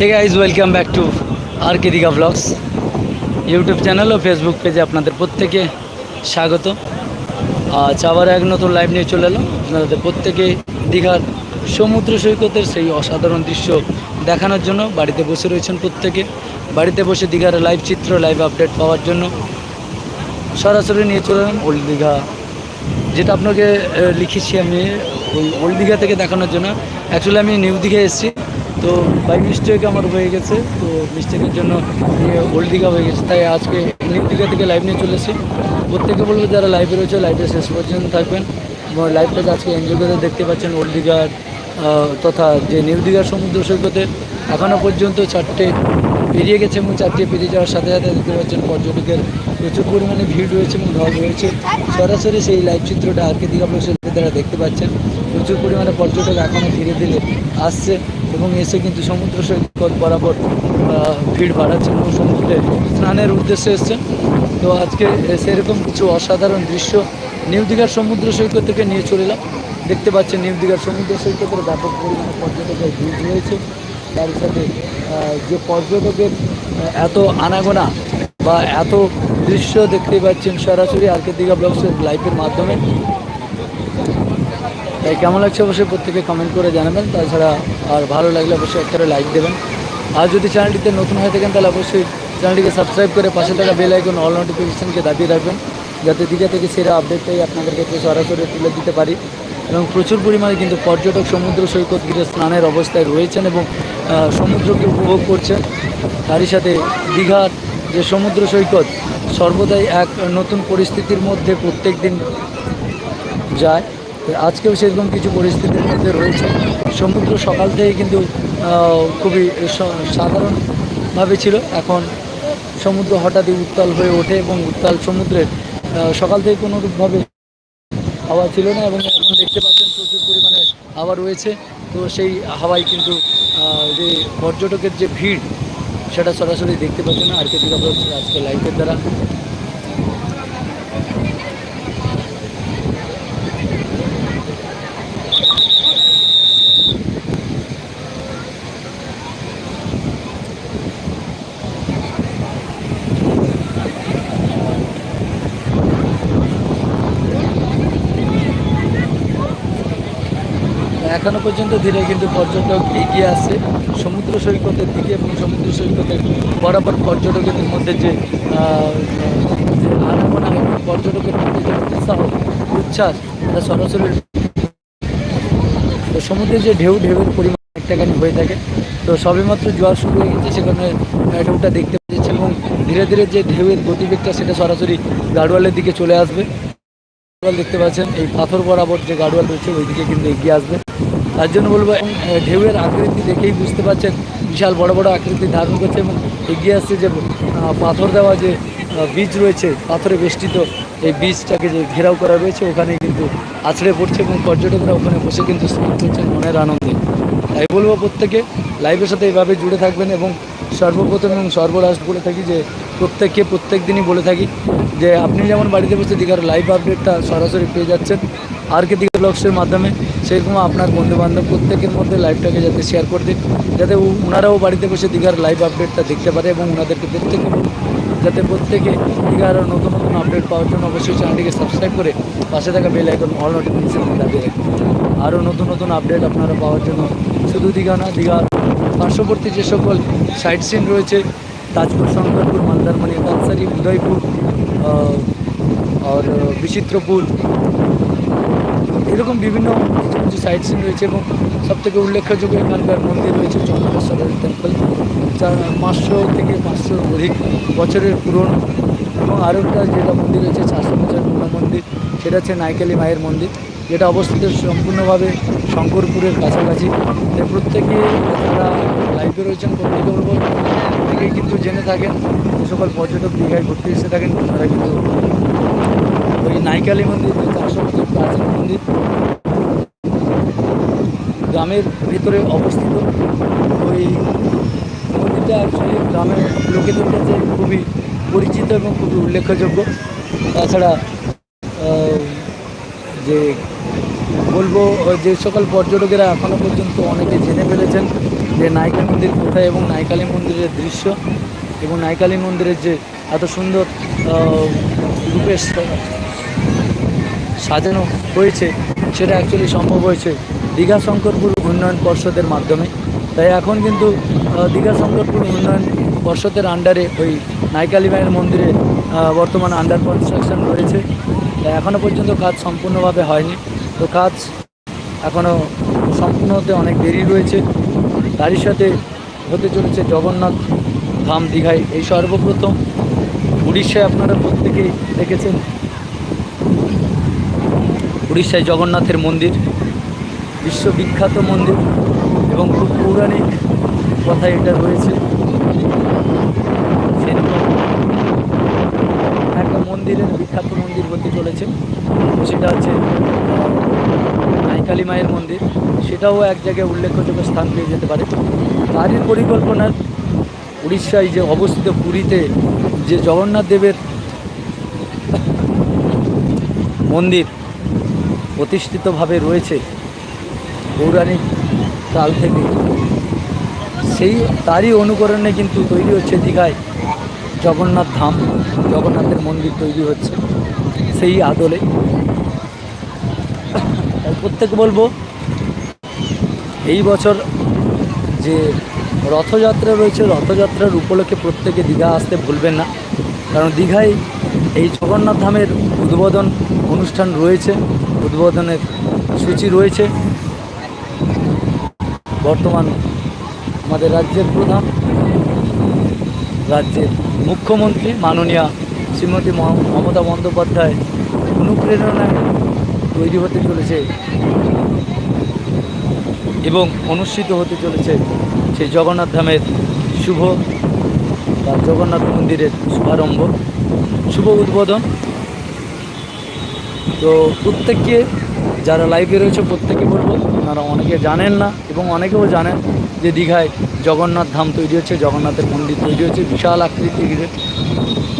Hey guys welcome back to R K Digha vlogs YouTube channel O Facebook পেজে আপনাদের প্রত্যেকে স্বাগত। আজ আবার এক নতুন লাইভ নিয়ে চলে এলাম। আপনাদের প্রত্যেকে দীঘার সমুদ্র সৈকতের সেই অসাধারণ দৃশ্য দেখানোর জন্য বাড়িতে বসে রয়েছেন প্রত্যেকে। বাড়িতে বসে দীঘার লাইভ চিত্র লাইভ আপডেট পাওয়ার জন্য সরাসরি নিয়ে চলে এলাম ওল্ড দীঘা যেটা আপনাকে লিখেছি আমি ওই ওল্ড দীঘা থেকে দেখানোর জন্য। অ্যাকচুয়ালি আমি নিউ দীঘা এসেছি। তো বাই মিস্টেক আমার হয়ে গেছে, তো মিস্টেকের জন্য ওল্ড দীঘা হয়ে গেছে। তাই আজকে নিউ দীঘা থেকে লাইভ নিয়ে চলে এসেছি। প্রত্যেকে বলব যারা লাইভে রয়েছে লাইভে শেষ পর্যন্ত থাকবেন। লাইভটাকে আজকে এনজয় করে দেখতে পাচ্ছেন ওল্ড দীঘার তথা যে নিউ দীঘার সমুদ্র সৈকতে এখনও পর্যন্ত চারটে পেরিয়ে গেছে এবং চারটে পেরিয়ে যাওয়ার সাথে সাথে দেখতে পাচ্ছেন পর্যটকের প্রচুর পরিমাণে ভিড় রয়েছে এবং ঢল রয়েছে। সরাসরি সেই লাইভ চিত্রটা আর কে দীঘা প্লাসের দ্বারা দেখতে পাচ্ছেন। প্রচুর পরিমাণে পর্যটক এখনও ধীরে ধীরে আসছে এবং এসে কিন্তু সমুদ্র সৈকত বরাবর ভিড় বাড়াচ্ছে এবং সমুদ্রে স্নানের উদ্দেশ্যে এসছেন তো আজকে সেরকম কিছু অসাধারণ দৃশ্য নিউ দীঘার সমুদ্র সৈকত থেকে নিয়ে চলে এলাম। দেখতে পাচ্ছেন নিউ দীঘার সমুদ্র সৈকতের ব্যাপক পরিমাণে পর্যটকের ভিড় রয়েছে। তার সাথে যে পর্যটকের এত আনাগোনা বা এত দৃশ্য দেখতে পাচ্ছেন সরাসরি আর কে দীঘা ব্লগসের লাইভের মাধ্যমে। তাই কেমন লাগছে অবশ্যই প্রত্যেকে কমেন্ট করে জানাবেন। তাছাড়া আর ভালো লাগলে অবশ্যই একটা লাইক দেবেন। আর যদি চ্যানেলটিতে নতুন হয়ে থাকেন, তাহলে অবশ্যই চ্যানেলটিকে সাবস্ক্রাইব করে পাশে থাকা বেল আইকন অল নোটিফিকেশনকে দাবিয়ে রাখবেন। যাতে দীঘা থেকে সেরা আপডেটটাই আপনাদের কাছে সরাসরি তুলে দিতে পারি। এবং প্রচুর পরিমাণে কিন্তু পর্যটক সমুদ্র সৈকত ঘিরে স্নানের অবস্থায় রয়েছেন এবং সমুদ্রকে উপভোগ করছেন। তারই সাথে দীঘার যে সমুদ্র সৈকত, সর্বদাই এক নতুন পরিস্থিতির মধ্যে প্রত্যেক দিন যায়। আজকেও সেরকম কিছু পরিস্থিতির মধ্যে রয়েছে। সমুদ্র সকাল থেকে কিন্তু খুবই সাধারণভাবে ছিল। এখন সমুদ্র হঠাৎই উত্তাল হয়ে ওঠে এবং উত্তাল সমুদ্রের সকাল থেকে কোনোরূপভাবে হাওয়া ছিল না এবং এখন দেখতে পাচ্ছেন প্রচুর পরিমাণে হাওয়া রয়েছে। তো সেই হাওয়ায় কিন্তু যে পর্যটকের যে ভিড়, সেটা সরাসরি দেখতে পাচ্ছেন আর কে দীঘা আজকে লাইভের দ্বারা। এখনও পর্যন্ত ধীরে কিন্তু পর্যটক এগিয়ে আসছে সমুদ্র সৈকতের দিকে এবং সমুদ্র সৈকতের বরাবর পর্যটকদের মধ্যে যে আনাগোনা এবং পর্যটকের মধ্যে যে উৎসাহ, উচ্ছ্বাস এটা সরাসরি তো যে ঢেউ, ঢেউয়ের পরিমাণ একটাখানি হয়ে থাকে। তো সবেমাত্র জোয়ার শুরু হয়ে গেছে, সেখানে ঢেউটা দেখতে পাচ্ছে এবং ধীরে ধীরে যে ঢেউয়ের গতিবেগটা, সেটা সরাসরি গাড়োয়ালের দিকে চলে আসবে। গাড়োয়াল দেখতে পাচ্ছেন, এই পাথর বরাবর যে গাড়োয়াল রয়েছে ওই দিকে কিন্তু এগিয়ে আসবে। তার জন্য বলব ঢেউয়ের আকৃতি দেখেই বুঝতে পারছেন বিশাল বড় বড় আকৃতি ধারণ করছে এবং এগিয়ে আসছে যে পাথর দেওয়া যে বীজ রয়েছে, পাথরে বেষ্টিত এই বীজটাকে যে ঘেরাও করা রয়েছে, ওখানে কিন্তু আছড়ে পড়ছে এবং পর্যটকরা ওখানে বসে কিন্তু স্নান করছেন মনের আনন্দে। তাই বলব প্রত্যেকে লাইভের সাথে এইভাবে জুড়ে থাকবেন এবং সর্বপ্রথম এবং সর্বরাস্ট বলে থাকি যে, প্রত্যেককে প্রত্যেক দিনই বলে থাকি যে, আপনি যেমন বাড়িতে বসে দীঘার লাইভ আপডেটটা সরাসরি পেয়ে যাচ্ছেন আর কে দীঘা ব্লগসের মাধ্যমে সেরকম আপনার বন্ধুবান্ধব প্রত্যেকের মধ্যে লাইভটাকে যাতে শেয়ার করে দিন যাতে ওনারাও বাড়িতে বসে দীঘার লাইভ আপডেটটা দেখতে পারে এবং ওনাদেরকে প্রত্যেকে যাতে প্রত্যেকে দীঘার নতুন নতুন আপডেট পাওয়ার জন্য অবশ্যই চ্যানেলটিকে সাবস্ক্রাইব করে পাশে থাকা বেল আইকন অল নোটিফিকেশন দাবিয়ে রাখুন। আরও নতুন নতুন আপডেট আপনারা পাওয়ার জন্য শুধু দীঘা না, দীঘার পার্শ্ববর্তী যে সকল সাইট সিন রয়েছে, তাজপুর, শঙ্করপুর মন্দারমণি কালসারি উদয়পুর আর বিচিত্রপুর এরকম বিভিন্ন কিছু কিছু সাইট সিন রয়েছে এবং সবথেকে উল্লেখযোগ্য এখানকার মন্দির রয়েছে চন্দ্রেশ্বরের টেম্পল যা পাঁচশো থেকে পাঁচশো অধিক বছরের পুরনো। এবং আরও একটা যেটা মন্দির রয়েছে চারশো বছরের পুরনো মন্দির, সেটা হচ্ছে নাইকালি মায়ের মন্দির, যেটা অবস্থিত সম্পূর্ণভাবে শঙ্করপুরের কাছাকাছি। প্রত্যেকে যারা লাইভে রয়েছেন, প্রত্যেকে বলব, প্রত্যেকেই কিন্তু জেনে থাকেন, যে সকল পর্যটক দীঘায় ঘুরতে এসে থাকেন, তারা কিন্তু ওই নাইকালি মন্দির মন্দির গ্রামের ভিতরে অবস্থিত। ওই মন্দিরটা অ্যাকচুয়ালি গ্রামের লোকেদের কাছে খুবই পরিচিত এবং খুবই উল্লেখযোগ্য। তাছাড়া যে বলব যে সকল পর্যটকেরা এখনও পর্যন্ত অনেকে জেনে ফেলেছেন যে নায়িকা মন্দির কোথায় এবং নাইকালী মন্দিরের দৃশ্য এবং নাইকালী মন্দিরের যে এত সুন্দর আহ, রূপে সা- সাজানো হয়েছে, সেটা অ্যাকচুয়ালি সম্ভব হয়েছে দীঘা শঙ্করপুর উন্নয়ন পর্ষদের মাধ্যমে। তাই এখন কিন্তু দীঘা শঙ্করপুর উন্নয়ন পর্ষদের আন্ডারে ওই নাইকালী মায়ের মন্দিরে বর্তমান আন্ডার কনস্ট্রাকশন রয়েছে। এখনও পর্যন্ত কাজ সম্পূর্ণভাবে হয়নি। তো কাজ এখনও সম্পূর্ণ হতে অনেক দেরি রয়েছে। তারই সাথে হতে চলেছে জগন্নাথ ধাম দীঘায়। এই সর্বপ্রথম উড়িষ্যায় আপনারা প্রত্যেকেই দেখেছেন। উড়িষ্যায় জগন্নাথের মন্দির, বিশ্ববিখ্যাত মন্দির এবং খুব পৌরাণিক কথা এটা রয়েছে। একটা মন্দিরের বিখ্যাত মন্দির হতে চলেছে। সেটা হচ্ছে নাইকালী মায়ের মন্দির। সেটাও এক জায়গায় উল্লেখযোগ্য স্থান পেয়ে যেতে পারে। তারই পরিকল্পনার উড়িষ্যায় যে অবস্থিত পুরীতে যে জগন্নাথ দেবের মন্দির প্রতিষ্ঠিতভাবে রয়েছে পৌরাণিক কাল থেকে। সেই তারই অনুকরণে কিন্তু তৈরি হচ্ছে দীঘায় জগন্নাথ ধাম, জগন্নাথের মন্দির তৈরি হচ্ছে সেই আদলে। প্রত্যেকে বলব, এই বছর যে রথযাত্রা রয়েছে, রথযাত্রার উপলক্ষে প্রত্যেকে দীঘা আসতে ভুলবেন না। কারণ দীঘায় এই জগন্নাথ ধামের উদ্বোধন অনুষ্ঠান রয়েছে। উদ্বোধনের সূচি রয়েছে। বর্তমান আমাদের রাজ্যের প্রধান, রাজ্যের মুখ্যমন্ত্রী মাননীয়া শ্রীমতী মম- মমতা বন্দ্যোপাধ্যায় অনুপ্রেরণায় তৈরি হতে চলেছে এবং অনুষ্ঠিত হতে চলেছে সেই জগন্নাথ ধামের শুভ বা জগন্নাথ মন্দিরের শুভারম্ভ, শুভ উদ্বোধন। তো প্রত্যেককে যারা লাইভে রয়েছে প্রত্যেকে বলব, আপনারা অনেকে জানেন না এবং অনেকেও জানেন যে দীঘায় জগন্নাথ ধাম তৈরি হচ্ছে, জগন্নাথের মন্দির তৈরি হচ্ছে, বিশাল আকৃতির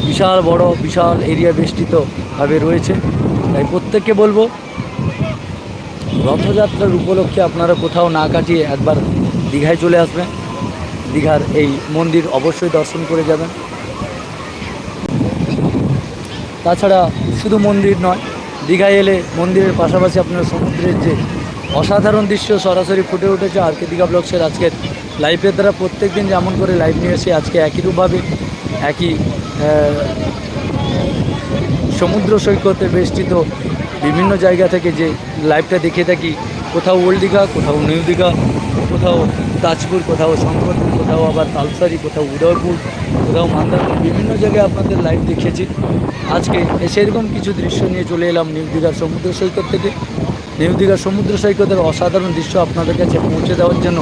বিশাল বড়, বিশাল এরিয়া বেষ্টিতভাবে রয়েছে। তাই প্রত্যেককে বলব, রথযাত্রার উপলক্ষে আপনারা কোথাও না কাটিয়ে একবার দীঘায় চলে আসবেন। দীঘার এই মন্দির অবশ্যই দর্শন করে যাবেন। তাছাড়া শুধু মন্দির নয় দীঘায় এলে মন্দিরের পাশাপাশি আপনার সমুদ্রের যে অসাধারণ দৃশ্য সরাসরি ফুটে উঠেছে আর কে দীঘা ব্লগসের আজকের লাইভের দ্বারা প্রত্যেক দিন যেমন করে লাইভ নিয়ে এসে আজকে একই রূপভাবে, একই সমুদ্র সৈকতে বেষ্টিত বিভিন্ন জায়গা থেকে যে লাইভটা দেখে থাকি, কোথাও ওল্ড দীঘা কোথাও নিউ দীঘা কোথাও তাজপুর কোথাও শঙ্করপুর কোথাও আবার তালসারি কোথাও উদয়পুর কোথাও মান্দারপুর বিভিন্ন জায়গায় আপনাদের লাইভ দেখিয়েছি। আজকে সেরকম কিছু দৃশ্য নিয়ে চলে এলাম নিউ দীঘার সমুদ্র সৈকত থেকে। নিউ দীঘার সমুদ্র সৈকতের অসাধারণ দৃশ্য আপনাদের কাছে পৌঁছে দেওয়ার জন্য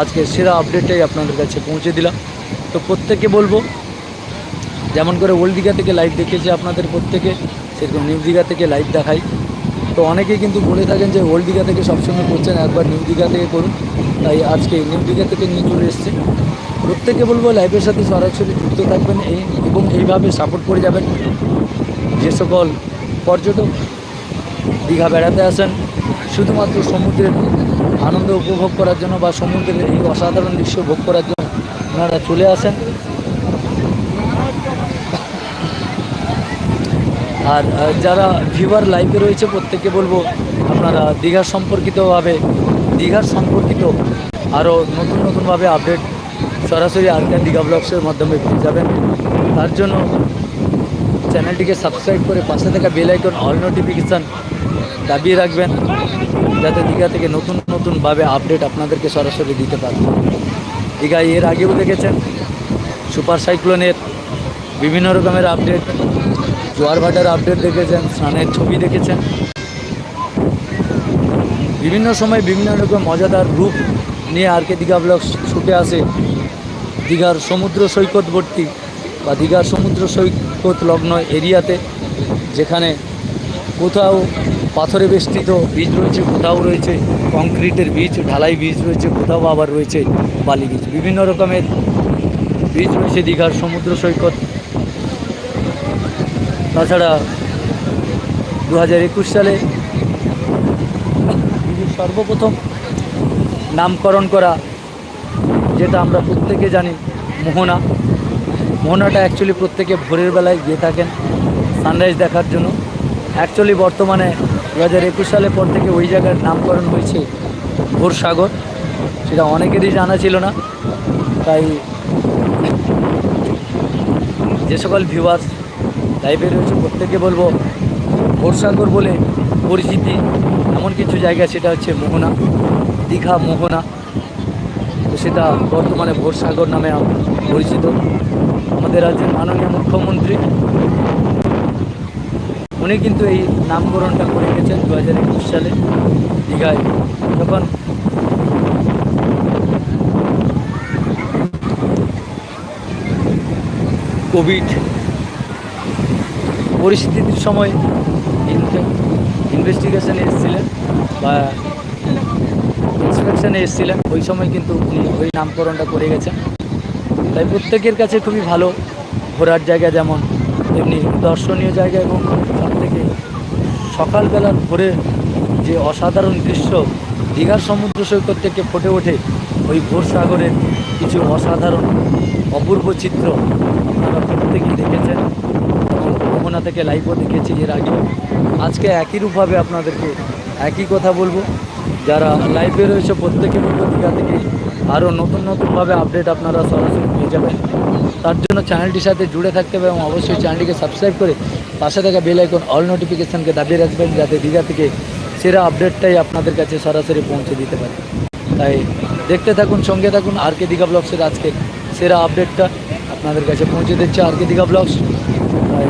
আজকে সেরা আপডেটটাই আপনাদের কাছে পৌঁছে দিলাম। তো প্রত্যেকে বলব, যেমন করে ওল্ড দীঘা থেকে লাইভ দেখেছি আপনাদের প্রত্যেকে, সেরকম নিউ দীঘা থেকে লাইভ দেখাই। তো অনেকেই কিন্তু বলে থাকেন যে ওল্ড দীঘা থেকে সবসময় করছেন, একবার নিউ দীঘা থেকে করুন। তাই আজকে নিউ দীঘা থেকে নিয়ে চলে এসছে। প্রত্যেকে বলব লাইফের সাথে সরাসরি যুক্ত থাকবেন এই এবং এইভাবে সাপোর্ট করে যাবেন। যে সকল পর্যটক দীঘা বেড়াতে আসেন, শুধুমাত্র সমুদ্রের আনন্দ উপভোগ করার জন্য বা সমুদ্রের এই অসাধারণ দৃশ্য ভোগ করার জন্য ওনারা চলে আসেন। আর যারা ভিউয়ার লাইভে রয়েছে, প্রত্যেককে বলব আপনারা দীঘা সম্পর্কিতভাবে, দীঘার সম্পর্কিত আরও নতুন নতুনভাবে আপডেট সরাসরি আজকের দীঘা ব্লগসের মাধ্যমে পেয়ে যাবেন। তার জন্য চ্যানেলটিকে সাবস্ক্রাইব করে পাশে থাকা বেল আইকন, অল নোটিফিকেশান দাবিয়ে রাখবেন, যাতে দীঘা থেকে নতুন নতুনভাবে আপডেট আপনাদেরকে সরাসরি দিতে পারবে দীঘায় এর আগেও দেখেছেন, সুপার সাইক্লোনের বিভিন্ন রকমের আপডেট, জোয়ার ভাটার আপডেট দেখেছেন, স্নানের ছবি দেখেছেন। বিভিন্ন সময় বিভিন্ন রকম মজাদার রূপ নিয়ে আর কে দীঘা ব্লগ ছুটে আসে। দীঘার সমুদ্র সৈকতবর্তী বা দীঘার সমুদ্র সৈকত লগ্ন এরিয়াতে যেখানে কোথাও পাথরে বেষ্টিত বীজ রয়েছে, কোথাও রয়েছে কংক্রিটের বীজ, ঢালাই বীজ রয়েছে, কোথাও আবার রয়েছে বালি বীজ। বিভিন্ন রকমের বীজ রয়েছে দীঘার সমুদ্র সৈকত। তাছাড়া দু হাজার একুশ সালে সর্বপ্রথম নামকরণ করা যেটা আমরা প্রত্যেকে জানি, মোহনা। মোহনাটা অ্যাকচুয়ালি প্রত্যেকে ভোরের বেলায় গিয়ে থাকেন সানরাইজ দেখার জন্য। অ্যাকচুয়ালি বর্তমানে দু হাজার একুশ সালের পর থেকে ওই জায়গার নামকরণ হয়েছে ভোর সাগর। সেটা অনেকেরই জানা ছিল না। তাই যে সকল ভিউয়ার্স লাইভে রয়েছে প্রত্যেকে বলব ভোরসাগর বলে পরিচিতি। এমন কিছু জায়গা, সেটা হচ্ছে মোহনা, দীঘা মোহনা। সেটা বর্তমানে ভোরসাগর নামে পরিচিত। আমাদের রাজ্যের মাননীয় মুখ্যমন্ত্রী, উনি কিন্তু এই নামকরণটা করে গেছেন দু হাজার একুশ সালে দীঘায়। যখন কোভিড পরিস্থিতির সময় ইনভেস্টিগেশনে এসেছিলেন বা ইন্সপেকশনে এসেছিলেন। ওই সময় কিন্তু উনি ওই নামকরণটা করে গেছেন। তাই প্রত্যেকের কাছে খুবই ভালো ঘোরার জায়গা যেমন, তেমনি দর্শনীয় জায়গা এবং সব থেকে সকালবেলার ভোরে যে অসাধারণ দৃশ্য দীঘার সমুদ্র সৈকত থেকে ফুটে ওঠে, ওই ভোর সাগরের কিছু অসাধারণ অপূর্ব চিত্র আপনারা প্রত্যেকেই দেখেছেন। এবং যমুনা থেকে লাইভও দেখেছি এর আগে আজকে একই রূপভাবে আপনাদেরকে। একই কথা বলব। যারা লাইভে রয়েছে প্রত্যেকে বলব দীঘা থেকে আরও নতুন নতুনভাবে আপডেট আপনারা সরাসরি পেয়ে যাবেন। তার জন্য চ্যানেলটির সাথে জুড়ে থাকতে হবে এবং অবশ্যই চ্যানেলটিকে সাবস্ক্রাইব করে পাশে থাকা বেল আইকন অল নোটিফিকেশানকে দাবিয়ে রাখবেন যাতে দীঘা থেকে সেরা আপডেটটাই আপনাদের কাছে সরাসরি পৌঁছে দিতে পারে। তাই দেখতে থাকুন, সঙ্গে থাকুন আর কে দীঘা ব্লগসের আজকে সেরা আপডেটটা আপনাদের কাছে পৌঁছে দিচ্ছে আর কে দীঘা ব্লগস তাই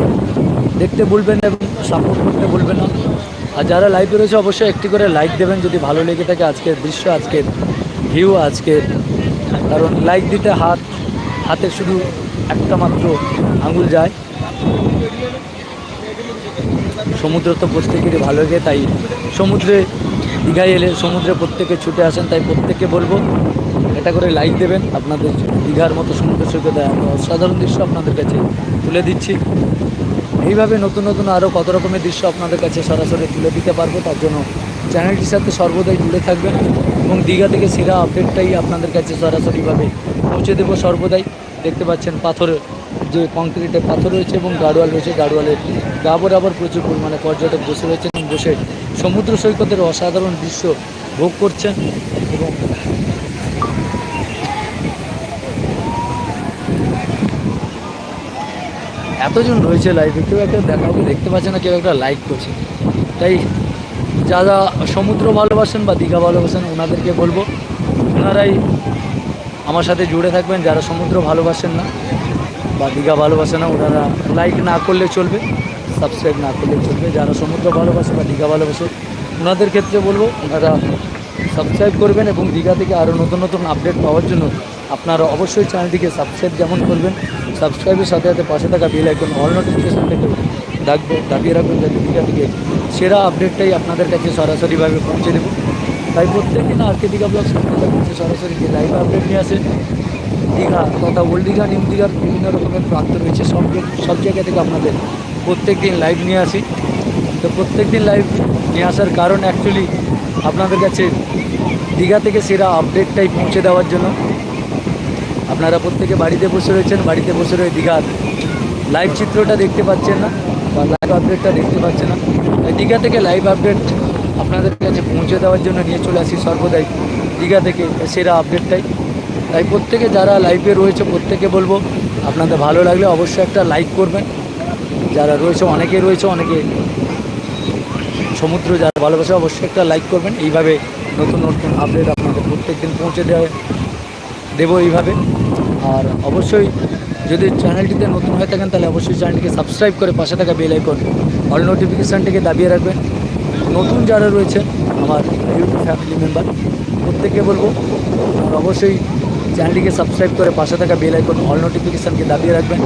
দেখতে ভুলবেন না এবং সাপোর্ট করতে ভুলবেন না। আর যারা লাইভে রয়েছে, অবশ্যই একটি করে লাইক দেবেন যদি ভালো লেগে থাকে আজকের দৃশ্য, আজকের ভিউ আজকের কারণ লাইক দিতে হাত, হাতে শুধু একটা মাত্র আঙুল যায়। সমুদ্র তো প্রত্যেকেরই ভালো লাগে, তাই সমুদ্রে দীঘায় এলে সমুদ্রে প্রত্যেকে ছুটে আসেন, তাই প্রত্যেককে বলব এটা করে লাইক দেবেন। আপনাদের দীঘার মতো সমুদ্র সৈকতে অসাধারণ দৃশ্য আপনাদের কাছে তুলে দিচ্ছি। এইভাবে নতুন নতুন আরও কত রকমের দৃশ্য আপনাদের কাছে সরাসরি তুলে দিতে পারব, তার জন্য চ্যানেলটির সাথে সর্বদাই জুড়ে থাকবেন এবং দীঘা থেকে সেরা আপডেটটাই আপনাদের কাছে সরাসরিভাবে পৌঁছে দেবো সর্বদাই। দেখতে পাচ্ছেন পাথর যে কংক্রিটের পাথর রয়েছে এবং গাড়োয়াল রয়েছে গাড়োয়ালের গা বরাবর প্রচুর পরিমাণে পর্যটক বসে রয়েছেন বসে সমুদ্র সৈকতের অসাধারণ দৃশ্য ভোগ করছেন এবং এতজন রয়েছে লাইভে কেউ একটা কাউকে দেখতে পাচ্ছে না, কেউ একটা লাইক করছে। তাই যারা সমুদ্র ভালোবাসেন বা দীঘা ভালোবাসেন, ওনাদেরকে বলব, ওনারাই আমার সাথে জুড়ে থাকবেন। যারা সমুদ্র ভালোবাসেন না বা দীঘা ভালোবাসে না, ওনারা লাইক না করলে চলবে সাবস্ক্রাইব না করলে চলবে। যারা সমুদ্র ভালোবাসে বা দীঘা ভালোবাসে, ওনাদের ক্ষেত্রে বলব, ওনারা সাবস্ক্রাইব করবেন এবং দীঘা থেকে আরও নতুন নতুন আপডেট পাওয়ার জন্য আপনারা অবশ্যই চ্যানেলটিকে সাবস্ক্রাইব যেমন করবেন সাবস্ক্রাইবের সাথে সাথে পাশে থাকা বেল আইকন অল নোটিফিকেশন থেকে ডাকবে দাবিয়ে রাখবেন যাতে দীঘা থেকে সেরা আপডেটটাই আপনাদের কাছে সরাসরিভাবে পৌঁছে দেবো। তাই প্রত্যেক দিন আর কে দীঘা ব্লগ সরাসরি যে লাইভ আপডেট নিয়ে আসে, দীঘা তথা ওল্ড দীঘা নিউ দীঘার বিভিন্ন রকমের প্রান্ত রয়েছে, সব সব জায়গা থেকে আপনাদের প্রত্যেক দিন লাইভ নিয়ে আসি। তো প্রত্যেক দিন লাইভ নিয়ে আসার কারণ অ্যাকচুয়ালি আপনাদের কাছে দীঘা থেকে সেরা আপডেটটাই পৌঁছে দেওয়ার জন্য। আপনারা প্রত্যেকে বাড়িতে বসে রয়েছেন, বাড়িতে বসে রয়ে দীঘার লাইভ চিত্রটা দেখতে পাচ্ছেন না বা লাইভ আপডেটটা দেখতে পাচ্ছেন না। তাই দীঘা থেকে লাইভ আপডেট আপনাদের কাছে পৌঁছে দেওয়ার জন্য নিয়ে চলে আসি সর্বদাই দীঘা থেকে সেরা আপডেটটাই তাই প্রত্যেকে যারা লাইভে রয়েছে, প্রত্যেকে বলব, আপনাদের ভালো লাগলে অবশ্যই একটা লাইক করবেন। যারা রয়েছে, অনেকে রয়েছে, অনেকে সমুদ্র যারা ভালোবাসে, অবশ্যই একটা লাইক করবেন। এইভাবে নতুন নতুন আপডেট আপনাদের প্রত্যেক দিন পৌঁছে দেওয়া দেবো এইভাবে। আর অবশ্যই যদি চ্যানেলটিতে নতুন হয়ে থাকেন, তাহলে অবশ্যই চ্যানেলটিকে সাবস্ক্রাইব করে পাশে থাকা বেল আইকন অল নোটিফিকেশানটিকে দাবিয়ে রাখবেন। নতুন যারা রয়েছে আমার ইউটিউব ফ্যামিলি মেম্বার প্রত্যেককে বলব, আর অবশ্যই চ্যানেলটিকে সাবস্ক্রাইব করে পাশে থাকা বেল আইকন অল নোটিফিকেশানকে দাবিয়ে রাখবেন।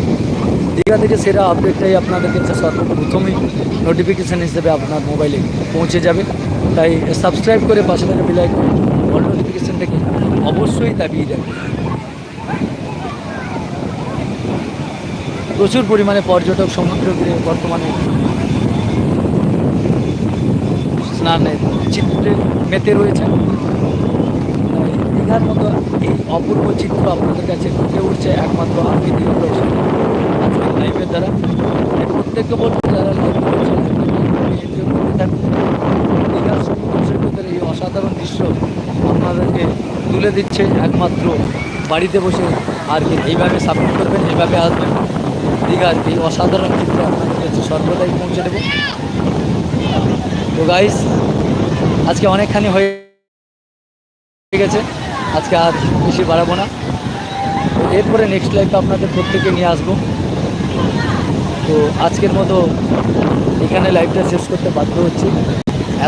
দীঘা থেকে সেরা আপডেটটাই আপনাদের কাছে সর্বপ্রথমেই নোটিফিকেশান হিসেবে আপনার মোবাইলে পৌঁছে যাবে। তাই সাবস্ক্রাইব করে পাশে থাকা বেল আইকন অল নোটিফিকেশানটাকে অবশ্যই দাবিয়ে রাখবেন। প্রচুর পরিমাণে পর্যটক সমুদ্র বর্তমানে স্নানের চিত্রে মেতে রয়েছে। দীঘার মতো এই অপূর্ব চিত্র আপনাদের কাছে ফুটে উঠছে একমাত্র আপনি দীঘা আজকের লাইভের দ্বারা প্রত্যেককে বলব যারা দীঘার সমুদ্র এই অসাধারণ দৃশ্য আপনাদেরকে তুলে দিচ্ছে একমাত্র বাড়িতে বসে আর কি। এইভাবে সাপোর্ট করবেন, এইভাবে আসবেন। দীঘার এই অসাধারণ চিত্র আপনাদের কাছে সর্বদাই পৌঁছে দেবো। তো গাইস আজকে অনেকখানি হয়ে গেছে। আজকে আর বেশি বাড়াবো না। তো এরপরে নেক্সট লাইফে আপনাদের প্রত্যেকে নিয়ে আসব। তো আজকের মতো এখানে লাইভটা শেষ করতে বাধ্য হচ্ছি।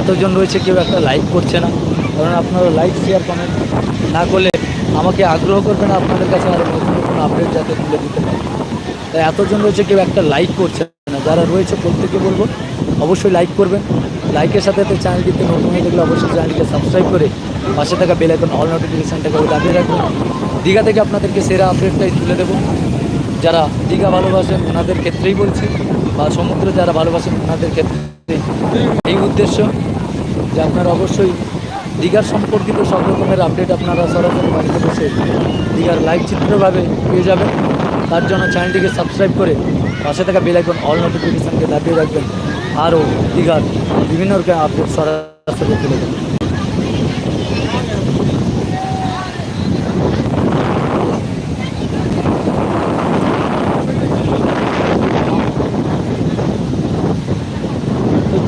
এতজন রয়েছে, কেউ একটা লাইক করছে না। কারণ আপনারা লাইক শেয়ার কমেন্ট না করলে আমাকে আগ্রহ করবে না, আপনাদের কাছে আরও নতুন নতুন আপডেট যাতে তুলে দিতে পারে। তাই এতজন রয়েছে, কেউ একটা লাইক করছে না। যারা রয়েছে প্রত্যেকে বলব, অবশ্যই লাইক করবেন। লাইকের সাথে সাথে চ্যানেলটিতে নতুন হয়ে থাকলে অবশ্যই চ্যানেলটিকে সাবস্ক্রাইব করে পাশে থাকা বেল আইকন অল নোটিফিকেশানটাকে দাবিয়ে রাখবেন। দীঘা থেকে আপনাদেরকে সেরা আপডেটটাই তুলে দেবো। যারা দীঘা ভালোবাসেন, ওনাদের ক্ষেত্রেই বলছি, বা সমুদ্র যারা ভালোবাসেন, ওনাদের ক্ষেত্রে এই উদ্দেশ্য যে আপনারা অবশ্যই দীঘার সম্পর্কিত সব রকমের আপডেট আপনারা সরাসরি বাড়িতে বসে দীঘার লাইভ চিত্রভাবে পেয়ে যাবেন। তার জন্য চ্যানেলটিকে সাবস্ক্রাইব করে পাশে থাকা বেল আইকন, অল নোটিফিকেশানকে দাবিয়ে রাখবেন। আরও দীঘার বিভিন্ন রকম আপডেট সরাসরি তুলে দেবেন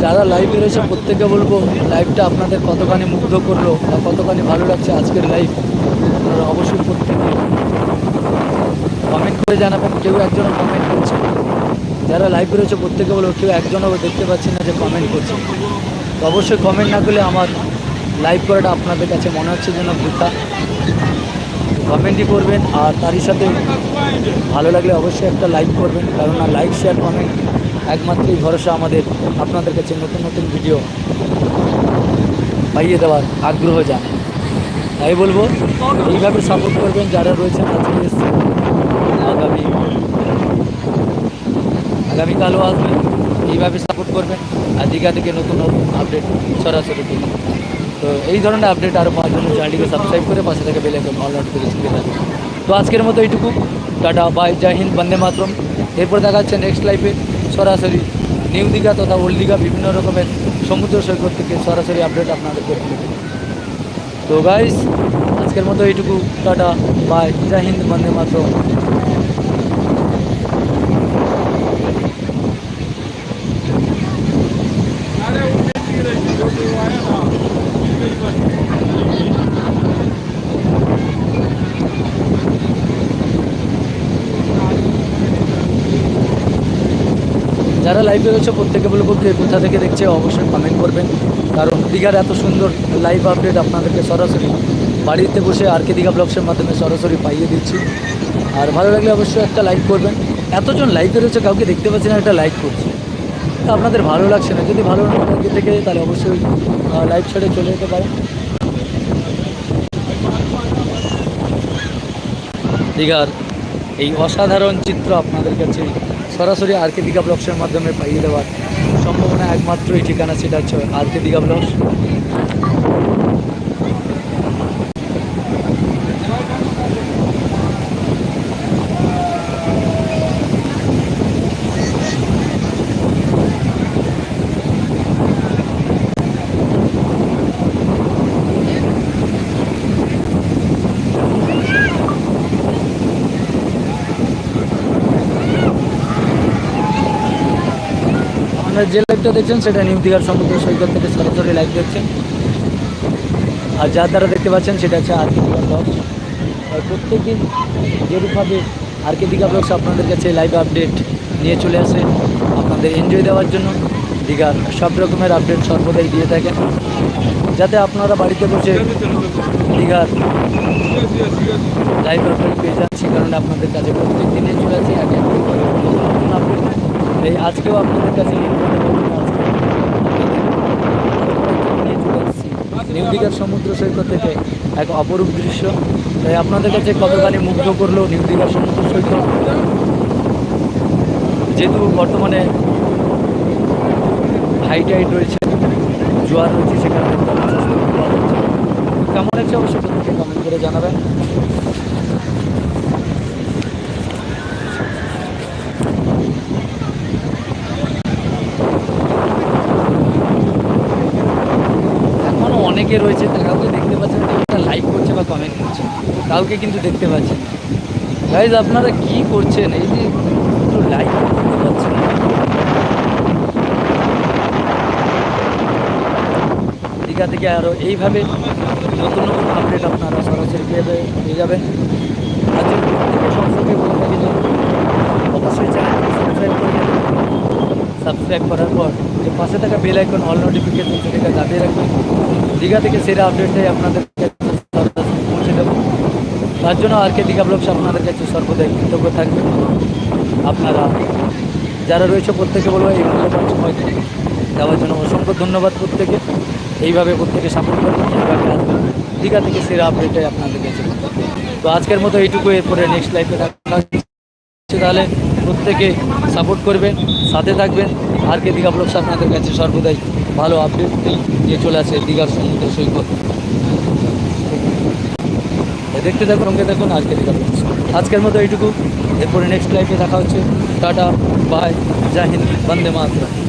যারা লাইভে রয়েছে প্রত্যেকে বলব লাইভটা আপনাদের কতখানি মুগ্ধ করল বা কতখানি ভালো লাগছে আজকের লাইভ আপনারা অবশ্যই প্রত্যেকে কমেন্ট করে জানাবেন, কেউ একজনও কমেন্ট করছে। যারা লাইভ রয়েছে প্রত্যেকে বলব, কেউ একজনও দেখতে পাচ্ছি না যে কমেন্ট করছে। তো অবশ্যই কমেন্ট না করলে আমার লাইভ করাটা আপনাদের কাছে মনে হচ্ছে যেন বৃথা কমেন্টই করবেন, আর তারই সাথে ভালো লাগলে অবশ্যই একটা লাইক করবেন। কারণ আর লাইক শেয়ার কমেন্ট একমাত্রই ভরসা আমাদের, আপনাদের কাছে নতুন নতুন ভিডিও পাইয়ে দেওয়ার আগ্রহ জানে। তাই বলব, এইভাবে সাপোর্ট করবেন যারা রয়েছেন আগামী আগামীকালও আসবেন, এইভাবে সাপোর্ট করবেন আর দীঘা থেকে নতুন নতুন আপডেট সরাসরি দিন তো এই ধরনের আপডেট আরও পাওয়ার জন্য চ্যানেলটিকে সাবস্ক্রাইব করে পাশে থেকে বেল অল নোটিফিকেশন দিয়ে রাখবেন। তো আজকের মতো এইটুকু। Tata bye Jai Hind, Vande Mataram. এরপর দেখা যাচ্ছে নেক্সট লাইফে সরাসরি নিউ দীঘা তথা ওল্ড দীঘা বিভিন্ন রকমের সমুদ্র সৈকত থেকে সরাসরি আপডেট আপনাদেরকে। তো গাইস আজকের মতো এইটুকু। টাটা বাই জয় হিন্দ, বন্দে মাতরম। যারা লাইভে রয়েছে প্রত্যেকে বলব, কে কোথা থেকে দেখছে অবশ্যই কমেন্ট করবেন। কারণ দীঘার এত সুন্দর লাইভ আপডেট আপনাদেরকে সরাসরি বাড়িতে বসে আর কে দীঘা ব্লগসের মাধ্যমে সরাসরি পাইয়ে দিচ্ছি। আর ভালো লাগলে অবশ্যই একটা লাইক করবেন। এতজন লাইভে রয়েছে, কাউকে দেখতে পাচ্ছি না, একটা লাইক করছে। তা আপনাদের ভালো লাগছে না, যদি ভালো লাগে থেকে, তাহলে অবশ্যই লাইভ ছেড়ে চলে যেতে পারেন। দীঘার এই অসাধারণ চিত্র আপনাদের কাছে সরাসরি আর কে দীঘা ব্লগসের মাধ্যমে পাইয়ে দেওয়ার সম্ভাবনা একমাত্রই ঠিকানা, সেটা হচ্ছে আর কে দীঘা ব্লগস। আপনারা যে লাইভটা দেখছেন, সেটা নিউ দীঘার সমুদ্র সৈকত থেকে সরাসরি লাইভ দেখছেন। আর যার দ্বারা দেখতে পাচ্ছেন, সেটা হচ্ছে আর কে দীঘা ব্লগস আর প্রত্যেক দিন যেরূপভাবে আর কে দীঘা ব্লগস আপনাদের কাছে লাইভ আপডেট নিয়ে চলে আসে, আপনাদের এনজয় দেওয়ার জন্য দীঘার সব রকমের আপডেট সর্বদাই দিয়ে থাকেন। যাতে আপনারা বাড়িতে বসে দীঘার লাইভ আপডেট পেয়ে সে কারণে আপনাদের কাছে প্রত্যেক দিনে চলে আসি। আগে আপডেট এই আজকেও আপনাদের কাছে নিউ দীঘার সমুদ্র সৈকত থেকে এক অপরূপ দৃশ্য। তাই আপনাদের কাছে কতখানি মুগ্ধ করল নিউ দীঘার সমুদ্র সৈকত? যেহেতু বর্তমানে হাই টাইড রয়েছে, জোয়ার রয়েছে, সেখানে কেমন লাগছে অবশ্যই কমেন্ট করে জানাবেন এখনও অনেকে রয়েছে কাউকে দেখতে পাচ্ছেন একটা লাইক করছে বা কমেন্ট করছে, কাউকে কিন্তু দেখতে পাচ্ছেন গাইজ আপনারা কি করছেন? এই যে একটু লাইক করতে পারছেন দীঘা থেকে আরও এইভাবে নতুন নতুন আপডেট আপনারা সরাসরি পেয়ে পেয়ে যাবেন। সবসময় বলে থাকি অবশ্যই নেবেন সাবস্ক্রাইব করার পর যে পাশে থাকা বেল আইকন অল নোটিফিকেশন সেটাকে দাবিয়ে রাখবেন। দীঘা থেকে সেরা আপডেটটাই আপনাদের পৌঁছে দেবো। তার জন্য আর কে দীঘা ব্লগস আপনাদের কাছে সর্বদাই কৃতজ্ঞ থাকবে। আপনারা যারা রয়েছে প্রত্যেকে বলব, এই মূল্যবান সময়কে দেওয়ার জন্য অসংখ্য ধন্যবাদ প্রত্যেকে। এইভাবে প্রত্যেকে সাপোর্ট করবেন এইভাবে আসবেন। দীঘা থেকে সেরা আপডেটটাই আপনাদের কাছে। তো আজকের মতো এইটুকু, এরপরে নেক্সট লাইফে দেখা তাহলে প্রত্যেকে সাপোর্ট করবেন। সাথে থাকবেন। আর কে দীঘা ব্লগস আপনাদের কাছে সর্বদাই ভালো আপডেট নিয়ে চলে আসে দীঘার সমুদ্র সৈকত। দেখতে থাকুন, সঙ্গে দেখুন আজকে দীঘা ব্লগস। আজকের মতো এইটুকু। এরপরে নেক্সট লাইফে দেখা হচ্ছে। টাটা বাই জাহিন বন্দে মাতরম।